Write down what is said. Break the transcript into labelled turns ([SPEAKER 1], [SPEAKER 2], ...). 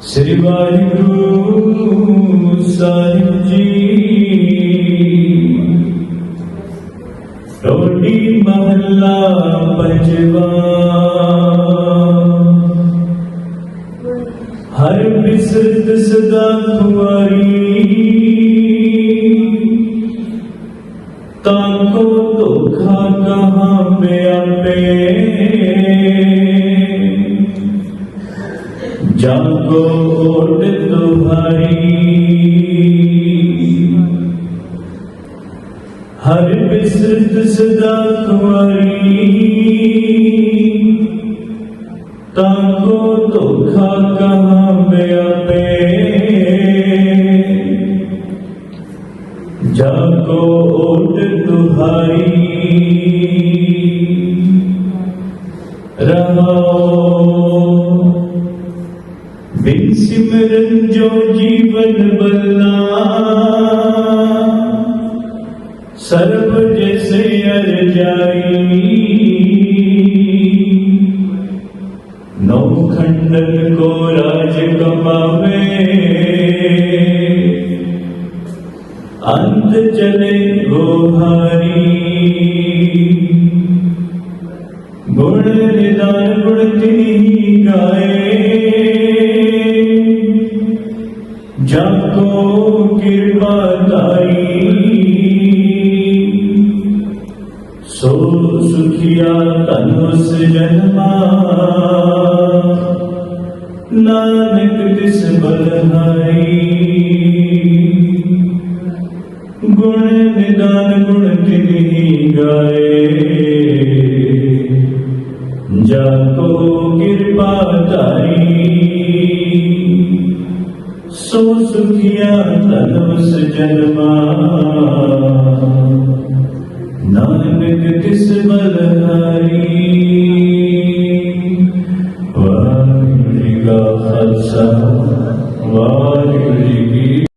[SPEAKER 1] ਸ੍ਰੀ ਵਾਹਿਗੁਰੂ ਸਾਹਿਬ ਜੀ। ਟੋਡੀ ਮਹੱਲਾ ਪੰਜਵਾ। ਹਰ ਬਿਸਰਤ ਸਦਾ ਖੁਆਰੀ। ਤਾਕੋ ਧੋਖਾ ਕਹਾਂ ਪਿਆਪੇ ਜਾਗੋ ਓਟ ਤੁਹਾਰੀ। ਹਰ ਬਿਸਰਤ ਸਦਾ ਕੁਆਰੀ ਤਾਕੋ ਧੋਖਾ ਕਹਾਂ ਬਿਆਪੇ ਜਾਗੋ ਓਟ ਤੁਹਾਰੀ। ਰਹਾਓ बिन सिमरन जो जीवन बदला सर्व जैसे अर जाई नौ खंडन को राज कमावे अंत चले हो गुण निदान गुण तीन गाए। ਕੋ ਕਿਰਪਾ ਦਾਈ ਸੋ ਸੁਖਿਆ ਤਨੁਸ ਜਨਮਾ। ਨਾਨਕ ਤਿਸ ਬਲਹਾਈ ਗੁਣ ਨਿਦਾਨ ਗੁਣ ਤਿਨੀ ਗਾਏ। ਜਾ ਕਿਰਪਾ ਧਾਰੀ ਸੋ ਸੁਖਿਆ ਤਨੁਸ ਜਨਮਾ ਨਾਨਕ ਤਿਸ ਬਲਹਾਰੀ? ਵਾਹਿਗੁਰੂ ਜੀ ਕਾ ਖਾਲਸਾ ਵਾਹਿਗੁਰੂ ਜੀ